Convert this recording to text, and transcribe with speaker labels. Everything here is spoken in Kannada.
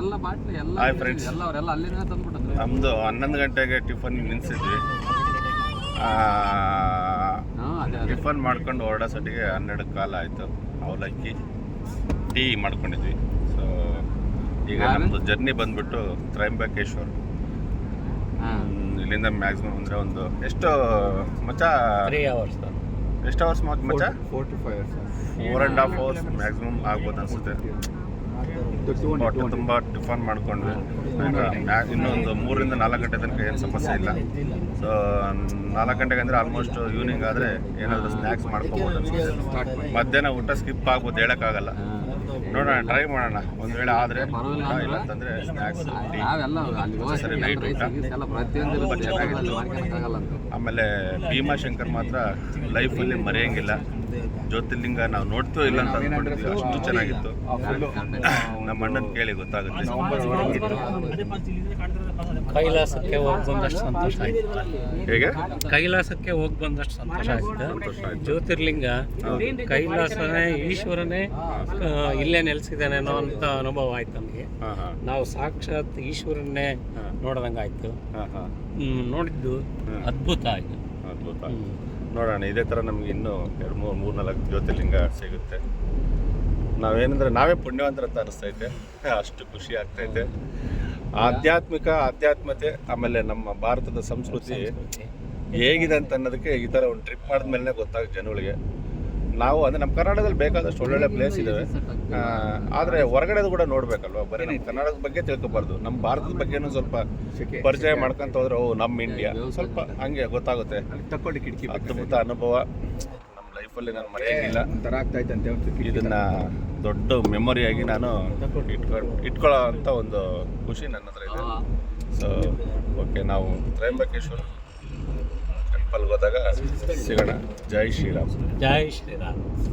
Speaker 1: ಎಲ್ಲ ಬಾಟ್ಲಿ ಎಲ್ಲ
Speaker 2: Hi, friends.
Speaker 1: ಎಲ್ಲ ಅವರೆಲ್ಲ ಅಲ್ಲಿಂದ ತಂದ್ಬಿಟ್ಟಿದ್ರು.
Speaker 2: ನಮ್ಮದು ಹನ್ನೊಂದು ಗಂಟೆಗೆ ಟಿಫನ್ ನಿಲ್ಲಿಸಿದ್ವಿ
Speaker 1: ಅದೇ
Speaker 2: ಟಿಫನ್ ಮಾಡ್ಕೊಂಡು ಹೊರಡೋಸಟಿಗೆ ಹನ್ನೆರಡು ಕಾಲ ಆಯಿತು. ಅವಲಕ್ಕಿ ಟೀ ಮಾಡ್ಕೊಂಡಿದ್ವಿ. ಸೊ ಈಗ
Speaker 1: ನಮ್ದು
Speaker 2: ನಮ್ಮದು ಜರ್ನಿ ಬಂದ್ಬಿಟ್ಟು ತ್ರಯಂಬಕೇಶ್ವರ್. ಇಲ್ಲಿಂದ ಮ್ಯಾಕ್ಸಿಮಮ್ ಅಂದರೆ ಒಂದು ಎಷ್ಟು ಮಚ್ಚ?
Speaker 3: ತ್ರೀ ಅವರ್ಸ್
Speaker 2: ಎಷ್ಟು ಅವರ್ಸ್ ಮಚ್ಚ?
Speaker 4: Four to five
Speaker 2: four and half hours maximum ಆಗ್ಬೋದು ಅನಿಸುತ್ತೆ. ಹೊಟ್ಟೆ ತುಂಬ ಟಿಫನ್ ಮಾಡಿಕೊಂಡ್ವಿ. ಇನ್ನೊಂದು ಮೂರರಿಂದ ನಾಲ್ಕು ಗಂಟೆ ತನಕ ಏನು ಸಮಸ್ಯೆ ಇಲ್ಲ. ಸೊ ನಾಲ್ಕು ಗಂಟೆಗೆ ಅಂದರೆ ಆಲ್ಮೋಸ್ಟ್ ಈವ್ನಿಂಗ್ ಆದರೆ ಏನಾದರೂ ಸ್ನ್ಯಾಕ್ಸ್ ಮಾಡ್ಕೊಬೋದು ಅನ್ಸುತ್ತೆ. ಮಧ್ಯಾಹ್ನ ಊಟ ಸ್ಕಿಪ್ ಆಗ್ಬೋದು ಹೇಳೋಕ್ಕಾಗಲ್ಲ ನೋಡೋಣ ಟ್ರೈ ಮಾಡೋಣ. ಒಂದು ವೇಳೆ ಆದರೆ
Speaker 1: ಪರವಾಗಿಲ್ಲ
Speaker 2: ಇಲ್ಲ ಅಂತಂದರೆ ಸ್ನ್ಯಾಕ್ಸ್ ಸರಿ, ನೈಟ್ ಊಟ.
Speaker 1: ಅಂತ.
Speaker 2: ಆಮೇಲೆ ಭೀಮಾಶಂಕರ್ ಮಾತ್ರ ಲೈಫಲ್ಲಿ ಮರೆಯಂಗಿಲ್ಲ. ಜ್ಯೋತಿರ್ಲಿಂಗ ನಾವು ನೋಡ್ತೀವೋ ಇಲ್ಲ ಅಂತ ಅನ್ಕೊಂಡಿದ್ವಿ ಅಷ್ಟು ಚೆನ್ನಾಗಿತ್ತು. ನಮ್ಮ ಅಣ್ಣನ ಕೇಳಿ ಗೊತ್ತಾಗುತ್ತೆ.
Speaker 3: ಕೈಲಾಸಕ್ಕೆ ಹೋಗಿ ಬಂದಷ್ಟು ಸಂತೋಷ ಆಯ್ತು.
Speaker 2: ಹೇಗೆ?
Speaker 3: ಕೈಲಾಸಕ್ಕೆ ಹೋಗಿ ಬಂದಷ್ಟು ಸಂತೋಷ ಆಯಿತು. ಜ್ಯೋತಿರ್ಲಿಂಗ ಕೈಲಾಸನೇ ಈಶ್ವರನೇ ಇಲ್ಲೇ ನೆಲೆಸಿದಾನೇನೋ ಅಂತ ಅನುಭವ ಆಯ್ತು ನಮಗೆ. ನಾವು ಸಾಕ್ಷಾತ್ ಈಶ್ವರನ್ನೇ ನೋಡ್ದಂಗೆ ಆಯ್ತು
Speaker 2: ಹಾಂ ಹಾಂ.
Speaker 3: ಹ್ಮ್, ನೋಡಿದ್ದು ಅದ್ಭುತ ಆಯ್ತು.
Speaker 2: ಅದ್ಭುತ. ನೋಡೋಣ ಇದೇ ಥರ ನಮಗೆ ಇನ್ನೂ ಎರಡು ಮೂರು ಮೂರು ನಾಲ್ಕು ಜ್ಯೋತಿರ್ಲಿಂಗ ಸಿಗುತ್ತೆ. ನಾವೇನಂದ್ರೆ ನಾವೇ ಪುಣ್ಯವಂತರ ಅಂತ ಅನಿಸ್ತೈತೆ. ಅಷ್ಟು ಖುಷಿ ಆಗ್ತೈತೆ. ಆಧ್ಯಾತ್ಮಿಕ ಆಧ್ಯಾತ್ಮತೆ ಆಮೇಲೆ ನಮ್ಮ ಭಾರತದ ಸಂಸ್ಕೃತಿ ಹೇಗಿದೆ ಅಂತ ಅನ್ನೋದಕ್ಕೆ ಈ ಥರ ಒಂದು ಟ್ರಿಪ್ ಮಾಡಿದ್ಮೇಲೆ ಗೊತ್ತಾಗುತ್ತೆ ಜನಗಳಿಗೆ. ನಾವು ಅಂದರೆ ನಮ್ಮ ಕರ್ನಾಟಕದಲ್ಲಿ ಬೇಕಾದಷ್ಟು ಒಳ್ಳೊಳ್ಳೆ ಪ್ಲೇಸ್ ಇದ್ದಾವೆ ಆದರೆ ಹೊರಗಡೆದು ಕೂಡ ನೋಡಬೇಕಲ್ವ? ಬರೀ ನಮ್ಮ ಕರ್ನಾಟಕದ ಬಗ್ಗೆ ತಿಳ್ಕೊಬಾರ್ದು. ನಮ್ಮ ಭಾರತದ ಬಗ್ಗೆನೂ ಸ್ವಲ್ಪ ಪರಿಚಯ ಮಾಡ್ಕೊಂತ ಹೋದ್ರೆ ಓ ನಮ್ಮ ಇಂಡಿಯಾ ಸ್ವಲ್ಪ ಹಂಗೆ ಗೊತ್ತಾಗುತ್ತೆ.
Speaker 4: ತಕ್ಕೊಳ್ಳಿ ಕಿಟಕಿ
Speaker 2: ಅದ್ಭುತ ಅನುಭವ. ನಮ್ಮ ಲೈಫಲ್ಲಿ ನಾನು ಮರೆಯೋಂಗಿಲ್ಲ.
Speaker 4: ಒಂಥರ ಆಗ್ತಾ ಅಂತ
Speaker 2: ಇದನ್ನ ದೊಡ್ಡ ಮೆಮೊರಿಯಾಗಿ ನಾನು ಇಟ್ಕೊಂಡು ಇಟ್ಕೊಳ್ಳೋ ಅಂತ ಒಂದು ಖುಷಿ ನನ್ನ ಹತ್ರ ಇದೆ. ಸೊ ಓಕೆ ನಾವು ತ್ರಯಂಬಕೇಶ್ವರ పలుకుతాగా శిగణ జై శ్రీరామ్
Speaker 3: జై శ్రీరామ్